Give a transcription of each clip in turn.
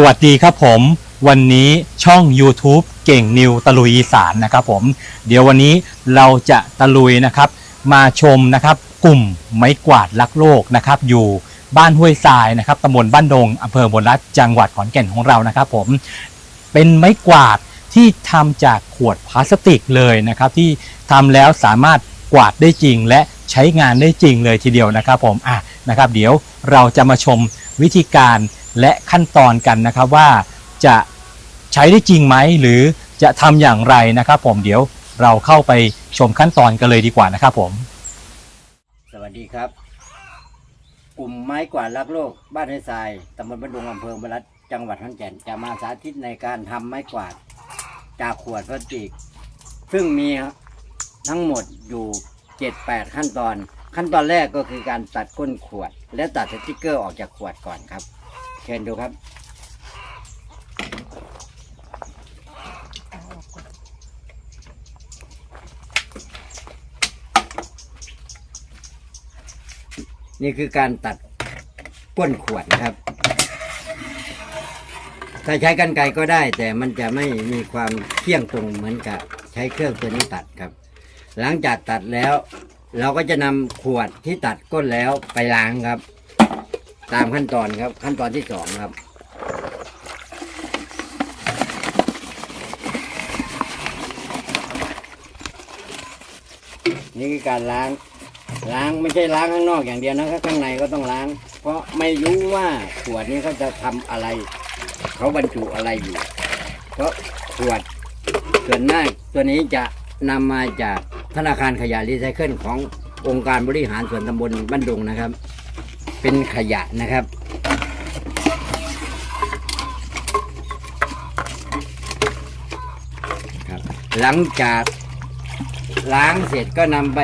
สวัสดีครับผม วันนี้ช่อง YouTube เก่งนิวตะลุยอีสานนะครับผม เดี๋ยววันนี้เราจะตะลุยนะครับ มาชมนะครับ กลุ่มไม้กวาดรักโลกนะครับ อยู่บ้านห้วยทรายนะครับตำบลบ้านดงอำเภอบนรัฐจังหวัดขอนแก่นของเรานะครับผมเป็นไม้กวาดที่ทำจากขวดพลาสติกเลยนะครับ ที่ทำแล้วสามารถกวาดได้จริง และใช้งานได้จริงเลยทีเดียวนะครับ ผมอะนะครับ เดี๋ยวเราจะมาชมวิธีการ และขั้นตอนกันนะครับว่าจะใช้ได้จริงไหมหรือจะทำอย่างไรนะครับผมเดี๋ยวเราเข้าไปชมขั้นตอนกันเลยดีกว่านะครับผม สวัสดีครับ กลุ่มไม้กวาดรักโลก บ้านไร่ทรายตำบลบ้านดุงอำเภอบรรลัดจังหวัดขอนแก่นจะมาสาธิตในการทำไม้กวาด จากขวดพลาสติก ซึ่งมีทั้งหมดอยู่เจ็ดแปดขั้นตอน ขั้นตอนแรกก็คือการตัดก้นขวด และตัดสติกเกอร์ออกจากขวดก่อนครับ ชิญดูครับนี่คือการตัดก้นขวดนะครับ ถ้าใช้กันไกรก็ได้ แต่มันจะไม่มีความเที่ยงตรงเหมือนกับใช้เครื่องตัวนี้ตัดครับ หลังจากตัดแล้ว เราก็จะนำขวดที่ตัดก้นแล้วไปล้างครับ ตามขั้นตอนครับ ขั้นตอนที่สองครับนี่คือการล้าง ล้างไม่ใช่ล้างข้างนอกอย่างเดียวนะครับข้างในก็ต้องล้าง เพราะไม่รู้ว่าขวดนี้เขาจะทำอะไร เขาบรรจุอะไรอยู่ เพราะขวดส่วนมากตัวนี้จะนำมาจากธนาคารขยะรีไซเคิลขององค์การบริหารส่วนตำบลบ้านดุงนะครับ เป็นขยะนะครับครับ หลังจากล้างเสร็จก็นำไป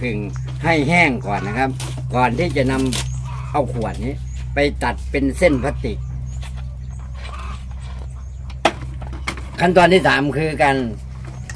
ผึ่งให้แห้งก่อนนะครับ ก่อนที่จะนำเอาขวดนี้ ไปตัดเป็นเส้นพลาสติก ขั้นตอนที่สามคือการ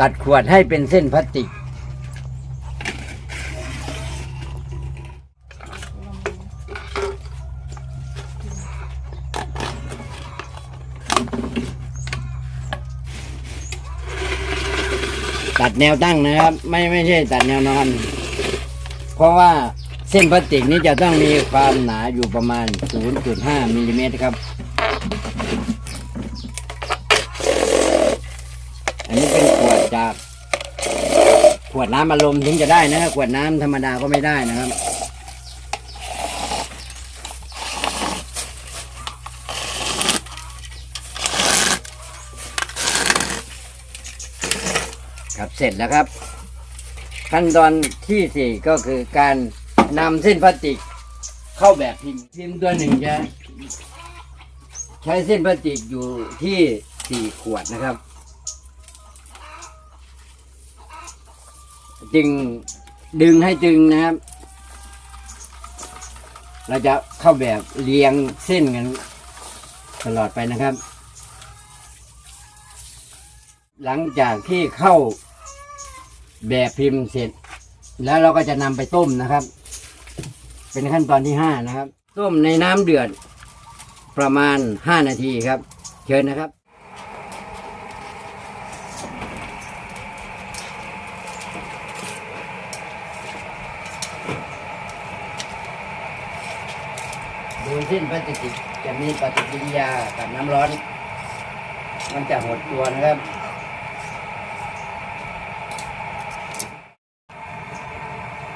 ตัดขวดให้เป็นเส้นพลาสติก แนวตั้งนะครับ ไม่ไม่ใช่ตัดแนวนอน เพราะว่าเส้นพลาสติกนี้จะต้องมีความหนาอยู่ประมาณ 0.5มิลลิเมตรครับ อันนี้เป็นขวดจาก ขวดน้ำอารมณ์ถึงจะได้นะครับ ขวดน้ำธรรมดาก็ไม่ได้นะครับ ครับเสร็จแล้วครับ ขั้นตอนที่สี่ก็คือการนำเส้นพลาสติกเข้าแบบพิมพ์พิมพ์ตัวหนึ่งจะใช้เส้นพลาสติกอยู่ที่สี่ขวดนะครับ จึงดึงให้ตึงนะครับ เราจะเข้าแบบเรียงเส้นกันตลอดไปนะครับ หลังจากที่เข้า แบบพิมพ์เสร็จ แล้วเราก็จะนำไปต้มนะครับ เป็นขั้นตอนที่ห้านะครับ ต้มในน้ำเดือดประมาณห้านาทีครับ เชิญนะครับโดยเส้นพลาสติกจะมีปฏิกิริยากับน้ำร้อน มันจะหดตัวนะครับ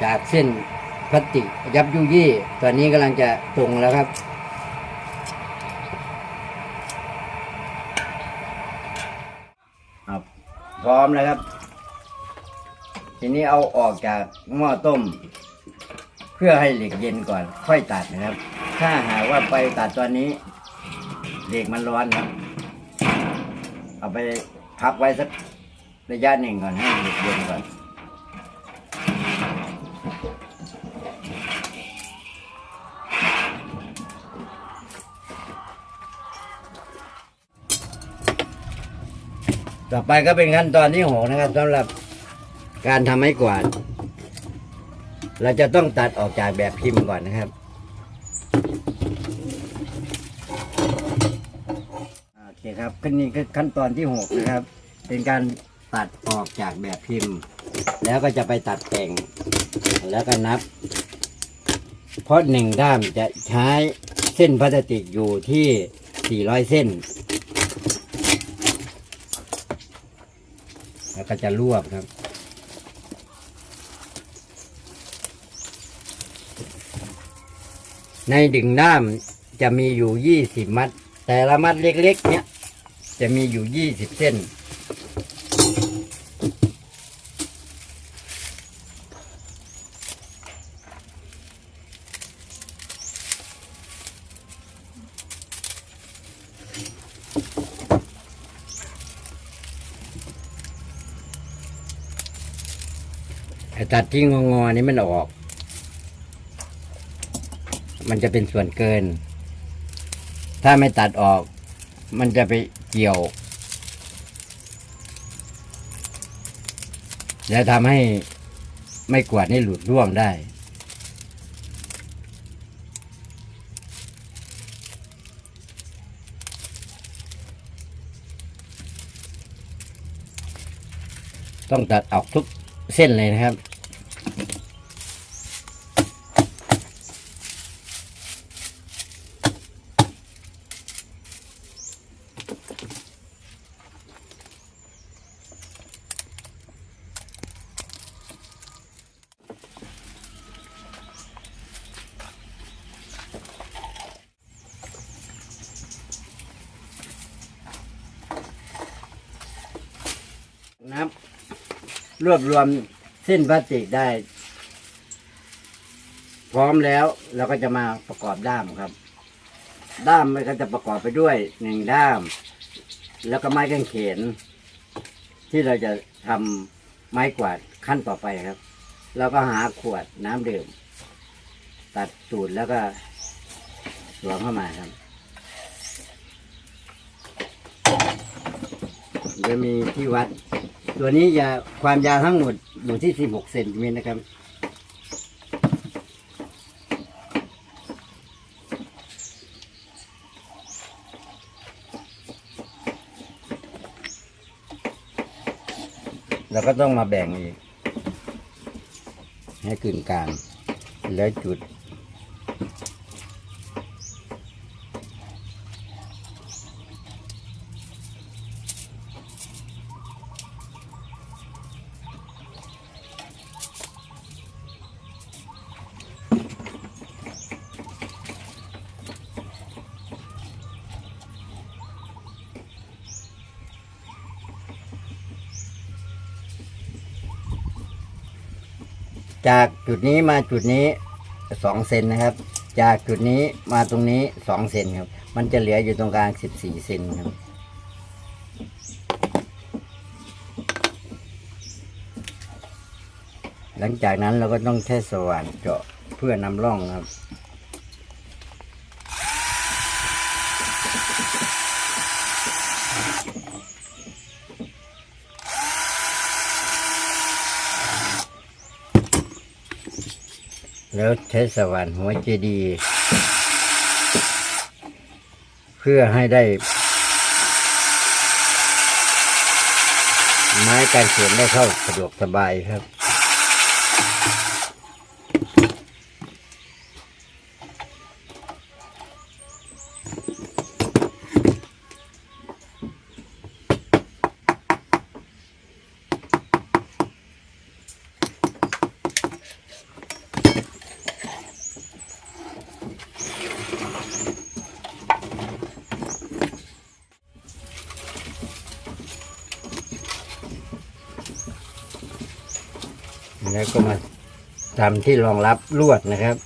จากเส้นพลาสติกยับยุยี่ตอนนี้กำลังจะตรงแล้วครับครับ พร้อมแล้วครับ ทีนี้เอาออกจากหม้อต้ม เพื่อให้เหล็กเย็นก่อน ค่อยตัดนะครับ ถ้าหากว่าไปตัดตอนนี้ เหล็กมันร้อนครับ เอาไปพักไว้สักระยะหนึ่งก่อนให้เหล็กเย็นก่อน ต่อไปก็เป็นขั้นตอนที่หกนะครับสำหรับการทำไม้กวาด เราจะต้องตัดออกจากแบบพิมพ์ก่อนนะครับโอเคครับขั้นนี้คือขั้นตอนที่หกนะครับ เป็นการตัดออกจากแบบพิมพ์ แล้วก็จะไปตัดแต่งแล้วก็นับ เพราะหนึ่งด้ามจะใช้เส้นพลาสติกอยู่ที่ 400 เส้น แล้วก็จะรวบครับ ในดึงด้ามจะมีอยู่20มัด แต่ละมัดเล็กๆ เนี้ยจะมีอยู่20เส้น ตัดที่งองอๆนี้มันออก มันจะเป็นส่วนเกิน ถ้าไม่ตัดออก มันจะไปเกี่ยวแล้วทำให้ไม่กวาดนี่หลุดร่วงได้ต้องตัดออกทุกเส้นเลยนะครับ นับ รวบรวมเส้นพลาสติกได้ พร้อมแล้วเราก็จะมาประกอบด้ามครับ ด้ามมันก็จะประกอบไปด้วยหนึ่งด้าม แล้วก็ไม้กางเขน ที่เราจะทำไม้กวาดขั้นต่อไปครับแล้วก็หาขวดน้ำดื่ม ตัดตูดแล้วก็สวมเข้ามาครับ จะมีที่วัด ตัวนี้จะความยาวทั้งหมดอยู่ที่ 16 เซนติเมตรนะครับ เราก็ต้องมาแบ่งอีก ให้กึ่งกลางแล้วจุด จากจุดนี้มาจุดนี้สองเซนนะครับ จากจุดนี้มาตรงนี้สองเซนครับ มันจะเหลืออยู่ตรงกลางสิบสี่เซนครับหลังจากนั้นเราก็ต้องใช้สว่านเจาะเพื่อนำร่องครับ แล้วใช้สว่านหัวเจดีย์เพื่อให้ได้ ไม้การเขียนได้เข้าสะดวกสบายครับ แล้วก็มาทำที่รองรับลวดนะครับ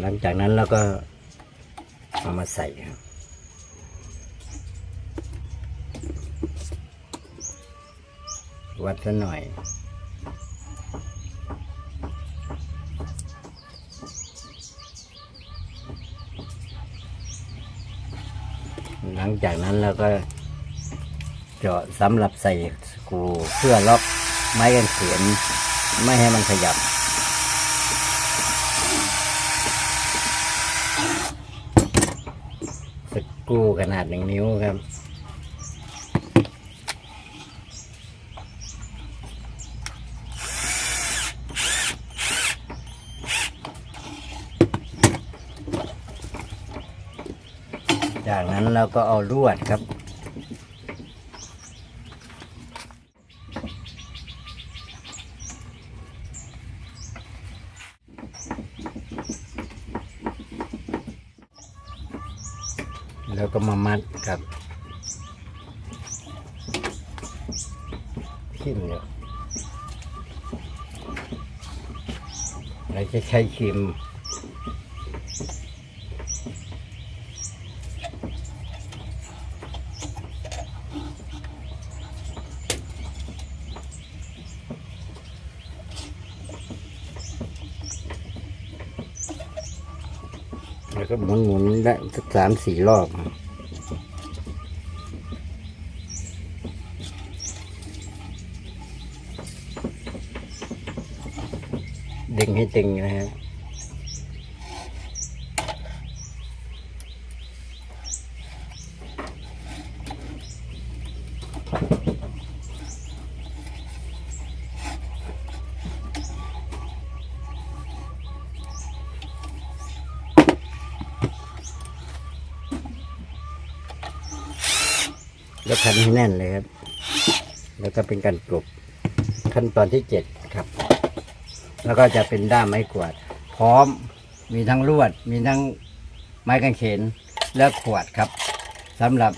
หลังจากนั้นเราก็เอามาใส่ครับวัดซะหน่อย หลังจากนั้นเราก็ เจาะสำหรับใส่สกรูเพื่อล็อกไม้กันเขนไม่ให้มันขยับ สกรูขนาดหนึ่งนิ้วครับ จากนั้น เราก็เอาลวดครับ แล้วก็มามัดกับขิมเนี่ยเราจะใช้ครีม ก็หมุนหมุนได้สักสามสี่รอบเด้งให้ตึงนะครับ แล้วพันให้แน่นเลยครับ แล้วก็เป็นการกลบขั้นตอนที่เจ็ดครับ แล้วก็จะเป็นด้ามไม้กวาด พร้อมมีทั้งลวด มีทั้งไม้กางเขนและขวดครับสำหรับ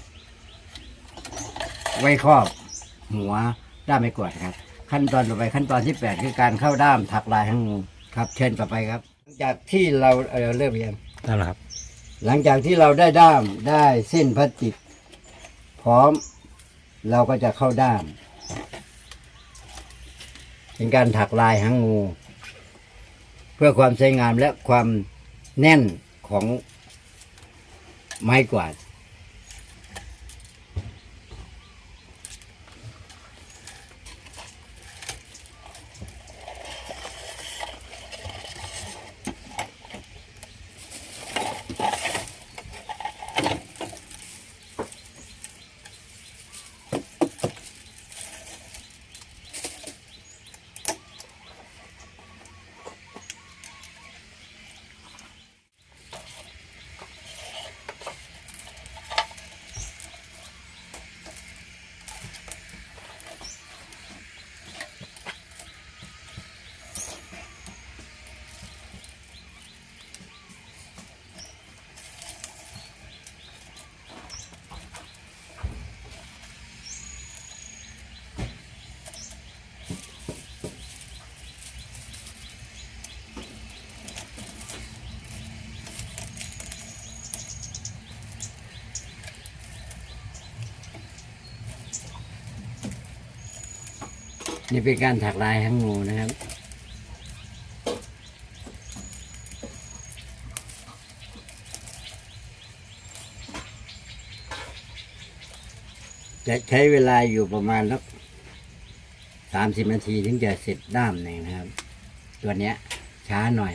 ไว้ครอบหัวด้ามไม้กวาดครับ ขั้นตอนต่อไปขั้นตอนที่แปดคือการเข้าด้ามถักลายทั้งงูครับ เชิญต่อไปครับ หลังจากที่เราเอ่อเริ่มยังนั่นแหละครับ หลังจากที่เราได้ด้ามได้เส้นพลาสติก พร้อม เราก็จะเข้าด้าม เป็นการถักลายหางงู เพื่อความสวยงามและความแน่นของไม้กวาด นี่เป็นการถักลายหางงูนะครับ จะใช้เวลาอยู่ประมาณสักสามสิบนาทีถึงจะเสร็จด้ามหนึ่งนะครับ ตัวเนี้ยช้าหน่อย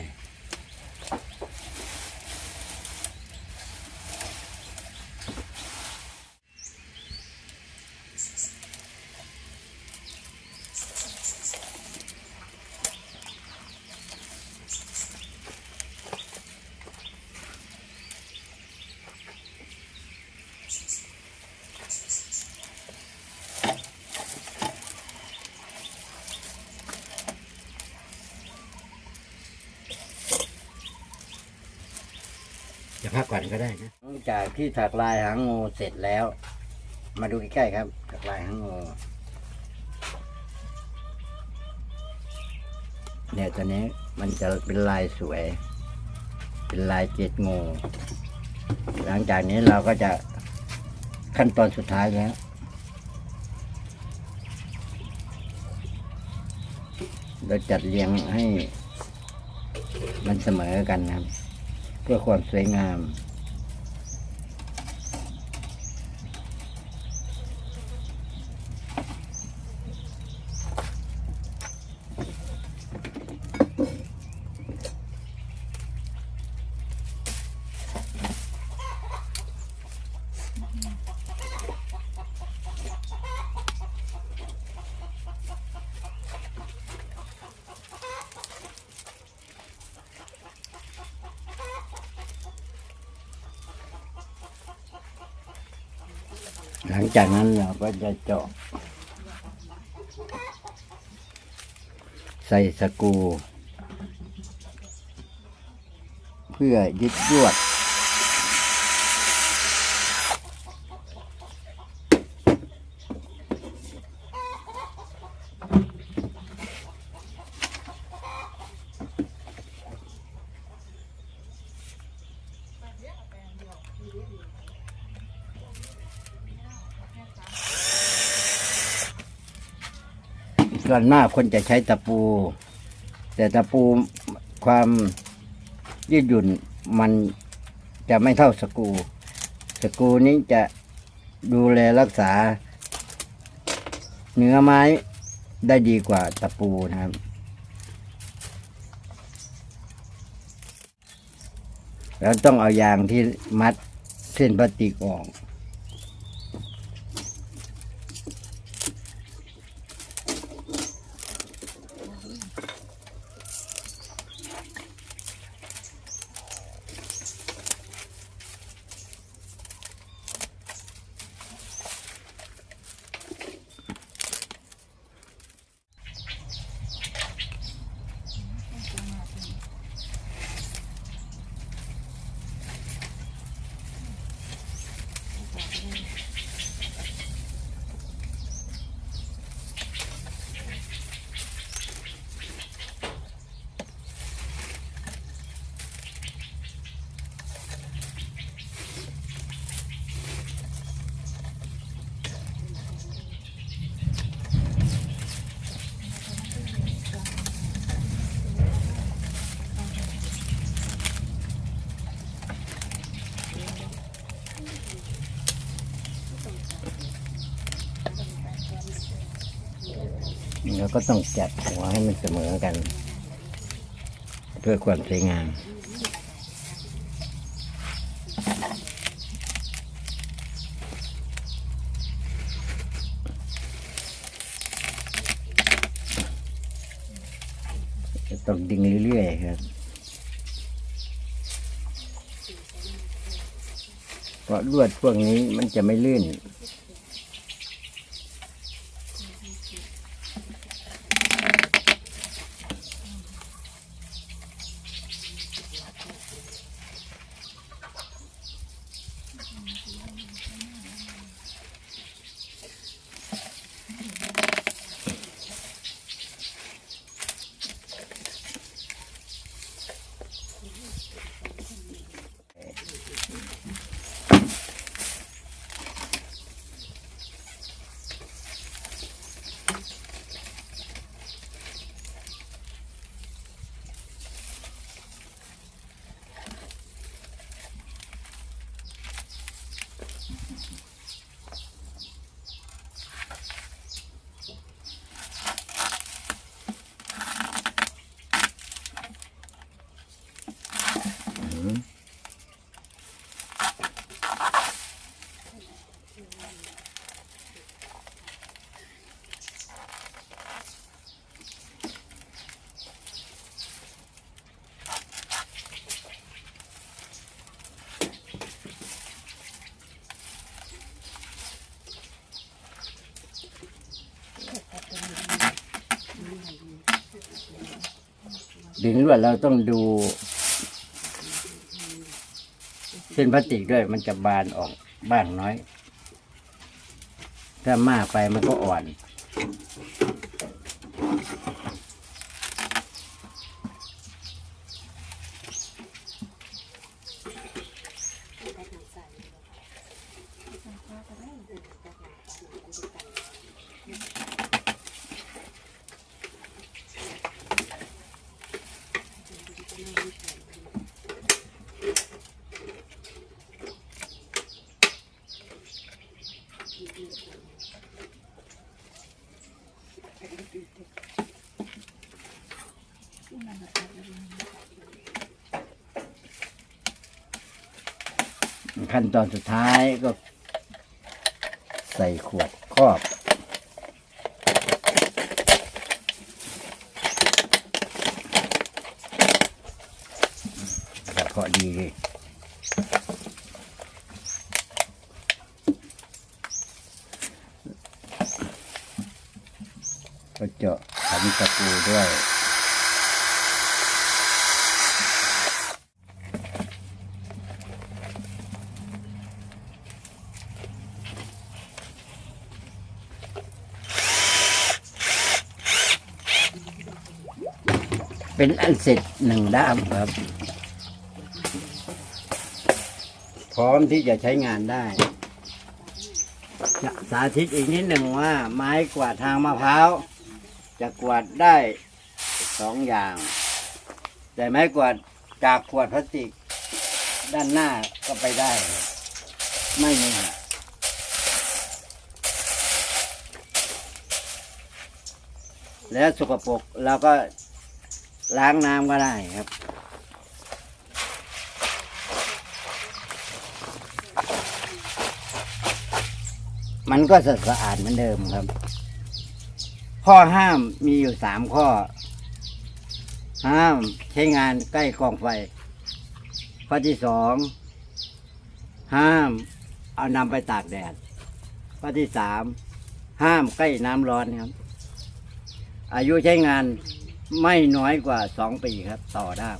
จะพักก่อนก็ได้นะหลังจากที่ถักลายหางงูเสร็จแล้ว มาดูใกล้ๆครับ ถักลายหางงูเนี่ยตัวนี้มันจะเป็นลายสวย เป็นลายเจ็ดงูหลังจากนี้เราก็จะขั้นตอนสุดท้ายแล้วเราจัดเรียงให้มันเสมอกันนะครับ เพื่อความสวยงาม จากนั้นเราก็จะเจาะใส่สกู เพื่อยึดยวด ส่วนมากคนจะใช้ตะปู แต่ตะปูความยืดหยุ่นมันจะไม่เท่าสกูสกูนี้จะดูแลรักษา เนื้อไม้ได้ดีกว่าตะปูนะครับ แล้วต้องเอายางที่มัดเส้นพลาสติกออก ก็ต้องจัดหัวให้มันเสมอกัน เพื่อความสวยงามต้องดึงเรื่อยๆครับ เพราะลวดพวกนี้มันจะไม่ลื่น งลวดเราต้องดู เส้นพลาสติกด้วยมันจะบานออกบ้างน้อย ถ้ามากไปมันก็อ่อน ขั้นตอนสุดท้ายก็ ใส่ขวดครอบ พอดีเลยก็เจาะขันตะปูด้วย เป็นอันเสร็จหนึ่งด้ามครับ พร้อมที่จะใช้งานได้ สาธิตอีกนิดหนึ่งว่า ไม้กวาดทางมะพร้าวจะกวาดได้สองอย่าง แต่ไม้กวาดจากขวดพลาสติก ด้านหน้าก็ไปได้ ไม่มีแล้วสกปรกเราก็ ล้างน้ำก็ได้ครับ มันก็สะสะอาดเหมือนเดิมครับ ข้อห้ามมีอยู่สามข้อ ห้ามใช้งานใกล้กองไฟ ข้อที่สอง ห้ามเอานำไปตากแดด ข้อที่สาม ห้ามใกล้น้ำร้อนครับ อายุใช้งาน ไม่น้อยกว่าสองปีครับ ต่อด้าม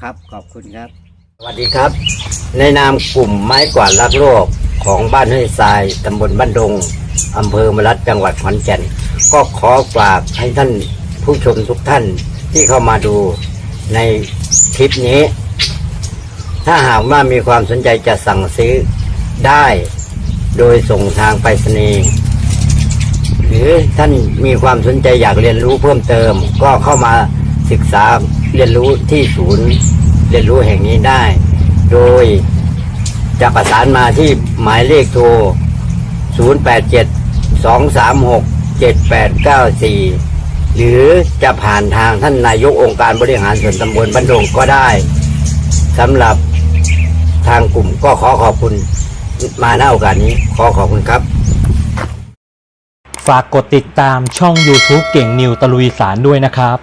ครับขอบคุณครับ สวัสดีครับ ในนามกลุ่มไม้กวาดรักโลกของบ้านห้วยทรายตำบลบ้านดงอำเภอมรัดจังหวัดขอนแก่น ก็ขอฝากให้ท่านผู้ชมทุกท่านที่เข้ามาดูในคลิปนี้ ถ้าหากว่ามีความสนใจจะสั่งซื้อได้ โดยส่งทางไปรษณีย์ หรือท่านมีความสนใจอยากเรียนรู้เพิ่มเติม ก็เข้ามาศึกษาเรียนรู้ที่ศูนย์ เรียนรู้แห่งนี้ได้ โดยจะประสานมาที่หมายเลขโทร 087 236 7894 หรือจะผ่านทางท่านนายกองค์การบริหารส่วนตำบลบ้านดงก็ได้สำหรับทางกลุ่มก็ขอขอบคุณมาณโอกาสนี้ ขอขอบคุณครับ ฝากกดติดตามช่อง YouTube เก่งนิวตะลุยสารด้วยนะครับ